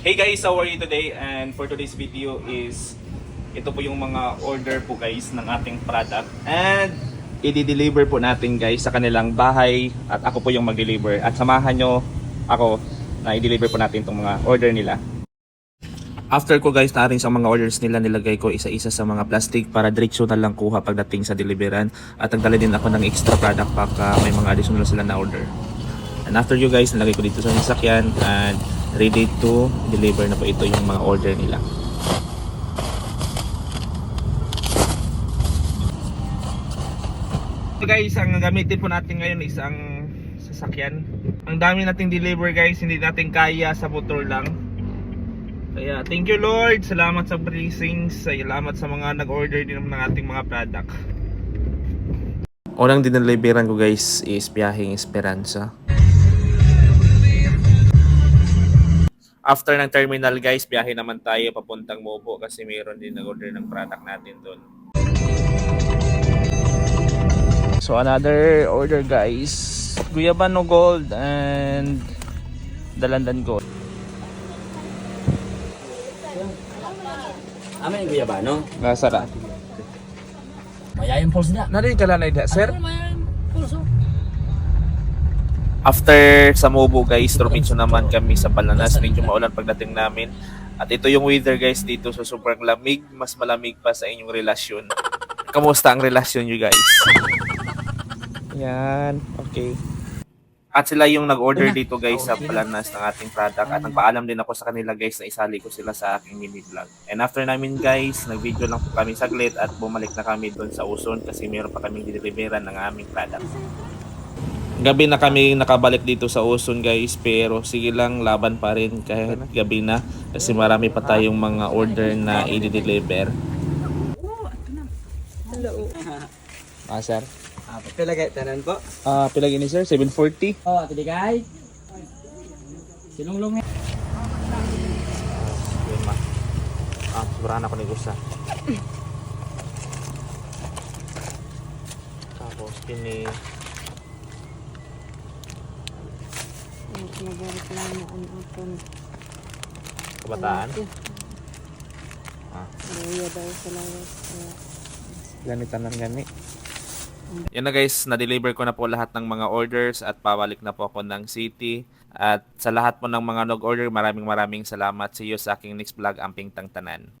Hey guys, how are you today? And for today's video is ito po yung mga order po guys ng ating product. And i-deliver po natin guys sa kanilang bahay at ako po yung mag-deliver. At samahan nyo ako na i-deliver po natin itong mga order nila. After ko guys na sa mga orders nila, nilagay ko isa-isa sa mga plastic para diretso na lang kuha pagdating sa deliveran. At nagdala din ako ng extra product pack ah, may mga additional sila na order. And after you guys, nalagay ko dito sa sasakyan and ready to deliver na po ito yung mga order nila. So guys, ang gamitin po natin ngayon is ang sasakyan. Ang dami nating deliver guys, hindi natin kaya sa motor lang. Kaya thank you Lord, salamat sa blessings, salamat sa mga nag-order din ng ating mga product. Unang dineliveran ko guys is biyaheng Esperanza. After ng terminal guys, biyahe naman tayo papuntang Mobo kasi mayroon din nag-order ng product natin doon. So another order guys. Guyabano Gold and Dalandan Gold. Amin yung guyabano. Nasara. Mayayan pulse na. Narin ka lang na sir? Pulse. After sa Mobo guys, Torminso naman kami sa Palanas. Medyo maulan pagdating namin. At ito yung weather guys dito. So sobrang lamig. Mas malamig pa sa inyong relasyon. Kamusta ang relasyon nyo guys? Yan. Okay. At sila yung nag-order dito guys sa Palanas ng ating product. At nagpaalam din ako sa kanila guys na isali ko sila sa aking mini vlog. And after namin guys, nag-video lang po kami saglit at bumalik na kami doon sa Uson kasi mayroon pa kaming deliveran ng aming product. Gabi na kami nakabalik dito sa Uson guys pero sige lang laban pa rin kahit gabi na kasi marami pa tayong mga order na i-deliver. Ah, sir. Ah, pilagay tanan po. Ah, pila gini sir? 740? Oh, tadi kay. Silunglong. Ah, sobrahan ako ni Gusa. Tapos kini Nagreklamo ang akong kabataan. Ah, luya daw sa lawas. Kaya ganitan lang gani. Yan na guys, na-deliver ko na po lahat ng mga orders at pabalik na po ako ng city. At sa lahat po ng mga nag-order, maraming maraming salamat. See you sa aking next vlog, Amping Tangtanan.